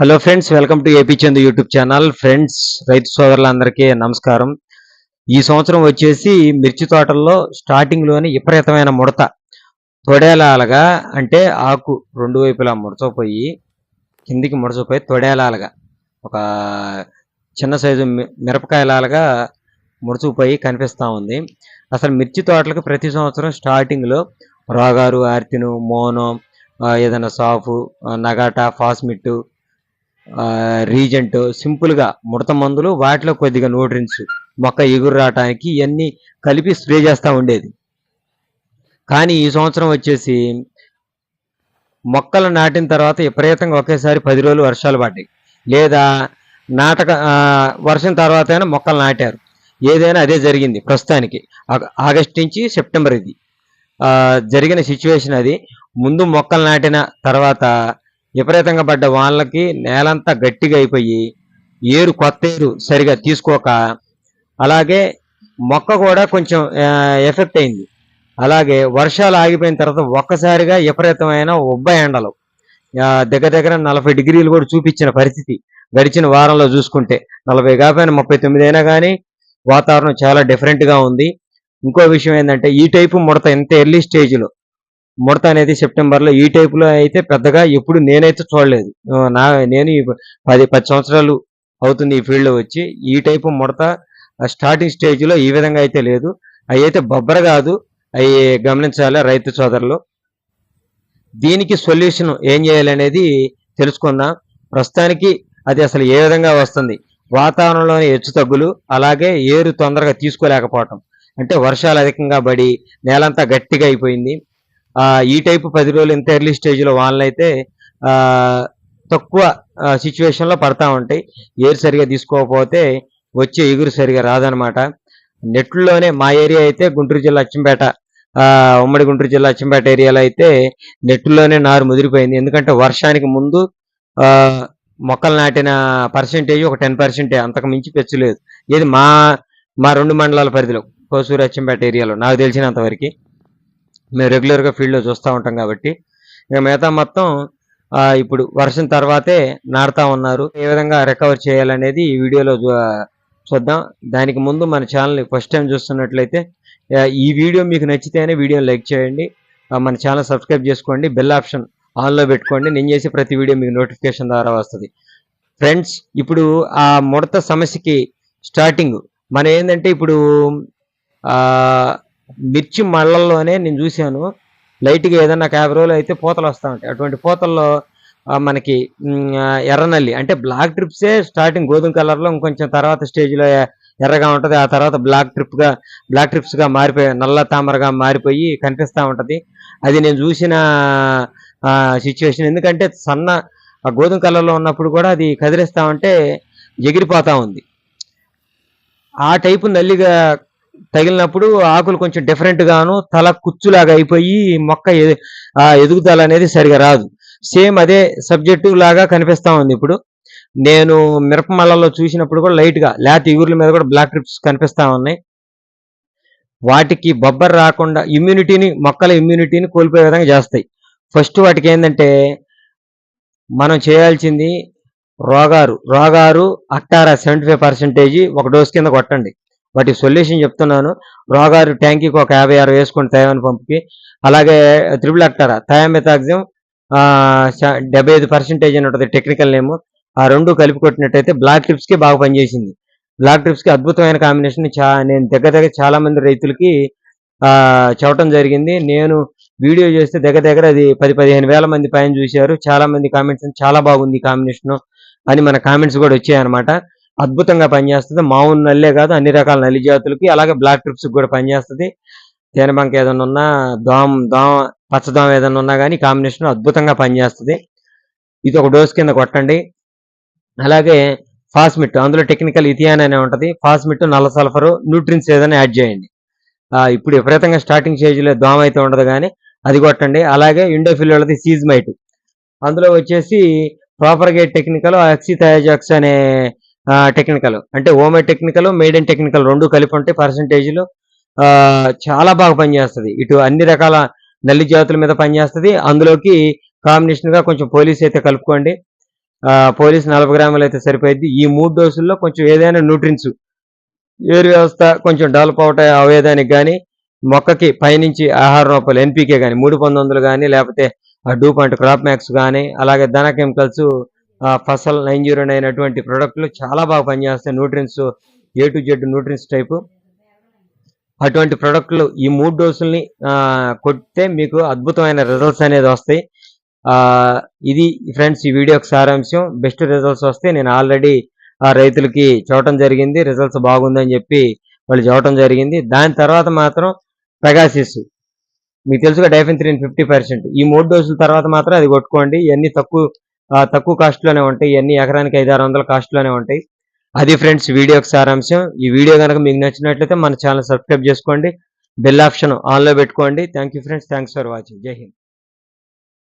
Hello friends welcome to AP Chandu YouTube channel friends రైతు సోదరులందరికీ నమస్కారం. ఈ సంవత్సరం వచ్చేసి మిర్చి తోటల్లో స్టార్టింగ్లోని విపరీతమైన ముడత. తొడేలాలుగా అంటే ఆకు రెండు వైపులా ముడచపోయి కిందికి ముడచపోయి తొడేలాలుగా ఒక చిన్న సైజు మి- మిరపకాయలాగా ముడుచుకుపోయి కనిపిస్తూ ఉంది. అసలు మిర్చి తోటలకు ప్రతి సంవత్సరం స్టార్టింగ్లో రోగారు ఆర్తిను మోనో ఏదైనా సాఫు నగాట నగాటా రీజెంట్ సింపుల్గా ముడత మందులు వాటిలో కొద్దిగా న్యూట్రిన్స్ మొక్క ఎగురు రావటానికి ఇవన్నీ కలిపి స్ప్రే చేస్తూ ఉండేది. కానీ ఈ సంవత్సరం వచ్చేసి మొక్కలు నాటిన తర్వాత విపరీతంగా ఒకేసారి పది రోజులు వర్షాలు పడ్డాయి. లేదా నాటక వర్షం తర్వాత అయినా మొక్కలు నాటారు. ఏదైనా అదే జరిగింది ప్రస్తుతానికి. ఆగస్ట్ నుంచి సెప్టెంబర్ ఇది. జరిగిన సిచ్యువేషన్ అది. ముందు మొక్కలు నాటిన తర్వాత విపరీతంగా పడ్డ వానలకి నేలంతా గట్టిగా అయిపోయి ఏరు కొత్త ఏరు సరిగా తీసుకోక అలాగే మొక్క కూడా కొంచెం ఎఫెక్ట్ అయింది. అలాగే వర్షాలు ఆగిపోయిన తర్వాత ఒక్కసారిగా విపరీతమైన ఉబ్బ ఎండలు. దగ్గర దగ్గర నలభై డిగ్రీలు కూడా చూపించిన పరిస్థితి గడిచిన వారంలో చూసుకుంటే. నలభై కాకపోయినా ముప్పై తొమ్మిది అయినా కానీ వాతావరణం చాలా డిఫరెంట్గా ఉంది. ఇంకో విషయం ఏంటంటే ఈ టైపు ముడత ఇంత ఎర్లీ స్టేజ్లో ముడత అనేది సెప్టెంబర్లో ఈ టైపులో అయితే పెద్దగా ఎప్పుడు నేనైతే చూడలేదు. నా నేను ఈ పది పది సంవత్సరాలు అవుతుంది ఈ ఫీల్డ్లో వచ్చి ఈ టైపు ముడత స్టార్టింగ్ స్టేజ్లో ఈ విధంగా అయితే లేదు. అవి అయితే బొబ్బర కాదు అవి గమనించాలి రైతు సోదరులు? దీనికి సొల్యూషన్ ఏం చేయాలనేది తెలుసుకుందాం. ప్రస్తుతానికి అది అసలు ఏ విధంగా వస్తుంది? వాతావరణంలోని హెచ్చు తగ్గులు అలాగే ఏరు తొందరగా తీసుకోలేకపోవటం. అంటే వర్షాలు అధికంగా పడి నేలంతా గట్టిగా అయిపోయింది. ఈ టైపు పది రోజులు ఇంత ఎర్లీ స్టేజ్లో వానలు అయితే తక్కువ సిచ్యువేషన్లో పడతా ఉంటాయి. ఏరు సరిగా తీసుకోకపోతే వచ్చే ఎగురు సరిగా రాదనమాట నెట్లోనే మా ఏరియా అయితే గుంటూరు జిల్లా అచ్చంపేట ఉమ్మడి గుంటూరు జిల్లా అచ్చంపేట ఏరియాలో అయితే నెట్లోనే నారు ముదిరిపోయింది. ఎందుకంటే వర్షానికి ముందు మొక్కలు నాటిన పర్సెంటేజ్ ఒక టెన్ పర్సెంటే అంతకు మించి పెంచలేదు. ఇది మా మా రెండు మండలాల పరిధిలో కోసూరు అచ్చంపేట ఏరియాలో నాకు తెలిసినంత వరకు మేము రెగ్యులర్గా ఫీల్డ్లో చూస్తూ ఉంటాం కాబట్టి ఇక మిగతా మొత్తం ఇప్పుడు వర్షం తర్వాతే నాటుతా ఉన్నారు. ఏ విధంగా రికవర్ చేయాలనేది ఈ వీడియోలో చూ- చూద్దాం. దానికి ముందు మన ఛానల్ని ఫస్ట్ టైం చూస్తున్నట్లయితే ఈ వీడియో మీకు నచ్చితేనే వీడియోని లైక్ చేయండి. మన ఛానల్ సబ్స్క్రైబ్ చేసుకోండి. బెల్ ఆప్షన్ ఆన్లో పెట్టుకోండి. నేను చేసే ప్రతి వీడియో మీకు నోటిఫికేషన్ ద్వారా వస్తుంది. ఫ్రెండ్స్ ఇప్పుడు ఆ ముడత సమస్యకి స్టార్టింగ్ మన ఏంటంటే ఇప్పుడు మిర్చి మళ్ళల్లోనే నేను చూశాను. లైట్గా ఏదన్నా యాభై అయితే పూతలు వస్తూ ఉంటాయి. అటువంటి పూతల్లో మనకి ఎర్రనల్లి అంటే బ్లాక్ ట్రిప్సే స్టార్టింగ్ గోధుమ కలర్లో ఇంకొంచెం తర్వాత స్టేజ్లో ఎర్రగా ఉంటుంది. ఆ తర్వాత బ్లాక్ ట్రిప్గా బ్లాక్ ట్రిప్స్గా మారిపోయి నల్ల తామరగా మారిపోయి కనిపిస్తూ ఉంటుంది. అది నేను చూసిన సిచ్యువేషన్. ఎందుకంటే సన్న ఆ గోధుమ కలర్లో ఉన్నప్పుడు కూడా అది కదిలిస్తూ ఉంటే ఎగిరిపోతా ఉంది. ఆ టైపు నల్లిగా తగిలినప్పుడు ఆకులు కొంచెం డిఫరెంట్ గాను తల కుచ్చులాగా అయిపోయి మొక్క ఎదుగుదల అనేది సరిగా రాదు. సేమ్ అదే సబ్జెక్టు లాగా కనిపిస్తా ఉంది ఇప్పుడు. నేను మిరపమల్లలో చూసినప్పుడు కూడా లైట్గా లేకపోతే ఊర్ల ఇగుర్ల మీద కూడా బ్లాక్ ట్రిప్స్ కనిపిస్తా ఉన్నాయి. వాటికి బొబ్బర్ రాకుండా ఇమ్యూనిటీని మొక్కల ఇమ్యూనిటీని కోల్పోయే విధంగా చేస్తాయి. ఫస్ట్ వాటికి ఏంటంటే మనం చేయాల్సింది రోగారు. రోగారు అట్టారా సెవెంటీ ఫైవ్ పర్సెంటేజ్ ఒక డోస్ కింద కొట్టండి. వాటి సొల్యూషన్ చెప్తున్నాను. రోగారు ట్యాంకీకి ఒక యాభై ఆరు వేసుకోండి తయామని పంపుకి. అలాగే త్రిబుల్ అక్టారా థయామెతాక్సిం డెబ్బై ఐదు పర్సెంటేజ్ అని ఉంటుంది టెక్నికల్ నేమ్. ఆ రెండు కలిపి కొట్టినట్టయితే బ్లాక్ ట్రిప్స్కి బాగా పనిచేసింది. బ్లాక్ ట్రిప్స్కి అద్భుతమైన కాంబినేషన్ చా నేను దగ్గర దగ్గర చాలా మంది రైతులకి ఆ చెప్పడం జరిగింది. నేను వీడియో చేస్తే దగ్గర దగ్గర అది పది పదిహేను వేల మంది పైన చూశారు. చాలా మంది కామెంట్స్ చాలా బాగుంది ఈ కాంబినేషన్ అని మన కామెంట్స్ కూడా వచ్చాయన్నమాట. అద్భుతంగా పనిచేస్తుంది. మామూలు నల్లే కాదు అన్ని రకాల నల్లి జాతులకి అలాగే బ్లాక్ ట్రిప్స్ కూడా పనిచేస్తుంది. తేనెబంక ఏదైనా ఉన్నా దోమ దోమ పచ్చదోమ ఏదైనా ఉన్నా కానీ కాంబినేషన్ అద్భుతంగా పనిచేస్తుంది. ఇది ఒక డోస్ కింద కొట్టండి. అలాగే ఫాస్మిట్ అందులో టెక్నికల్ ఇథియాన్ అనే ఉంటుంది. ఫాస్మిట్ నల్ల సల్ఫర్ న్యూట్రిన్స్ ఏదైనా యాడ్ చేయండి. ఇప్పుడు విపరీతంగా స్టార్టింగ్ స్టేజ్లో దోమ అయితే ఉండదు కానీ అది కొట్టండి. అలాగే ఇండోఫిల్ సీజ్మైట్ అందులో వచ్చేసి ప్రాపర్ గేట్ టెక్నికల్ అక్సిథయాజాక్స్ అనే టెక్నికల్ అంటే ఓమే టెక్నికల్ మేడెన్ టెక్నికల్ రెండు కలిపి ఉంటే పర్సంటేజ్లు చాలా బాగా పనిచేస్తుంది. ఇటు అన్ని రకాల నల్లి జాతుల మీద పనిచేస్తుంది. అందులోకి కాంబినేషన్గా కొంచెం పోలీస్ అయితే కలుపుకోండి. పోలీస్ నలభై గ్రాములు అయితే సరిపోయింది ఈ మూడు డోసుల్లో కొంచెం ఏదైనా న్యూట్రిన్స్ ఏరు వ్యవస్థ కొంచెం డెవలప్ అవుతాయి అవేదానికి కానీ మొక్కకి పైనుంచి ఆహార రూపాయలు ఎన్పికే కానీ మూడు పంతొమ్మిదిలు కానీ లేకపోతే డూప్ అంటే క్రాప్ మ్యాక్స్ కానీ అలాగే ధన కెమికల్స్ ఫసల్ నైన్ జీరో నైన్ అటువంటి ప్రొడక్ట్లు చాలా బాగా పనిచేస్తాయి. Nutrients A to Z nutrients type అటువంటి ప్రొడక్ట్లు ఈ మూడు డోసుల్ని కొట్టితే కొడితే మీకు అద్భుతమైన రిజల్ట్స్ అనేది వస్తాయి. ఇది ఫ్రెండ్స్ ఈ వీడియోకి సారాంశం. బెస్ట్ రిజల్ట్స్ వస్తే నేను ఆల్రెడీ ఆ రైతులకి చూడటం జరిగింది. రిజల్ట్స్ బాగుందని చెప్పి వాళ్ళు చూడటం జరిగింది. దాని తర్వాత మాత్రం పెగాసిస్ మీకు తెలుసుగా డైఫిన్ త్రీ ఫిఫ్టీ పర్సెంట్ ఈ మూడు డోసుల తర్వాత మాత్రం అది కొట్టుకోండి. ఇవన్నీ తక్కువ తక్కువ కాస్ట్లోనే ఉంటాయి. ఇవన్నీ ఎకరానికి ఐదు ఆరు వందల కాస్ట్లోనే ఉంటాయి. అది ఫ్రెండ్స్ వీడియోకి సారాంశం. ఈ వీడియో కనుక మీకు నచ్చినట్లయితే మన ఛానల్ సబ్స్క్రైబ్ చేసుకోండి. బెల్ ఆప్షన్ ఆన్లో పెట్టుకోండి. Thank you friends thanks for watching జై హింద్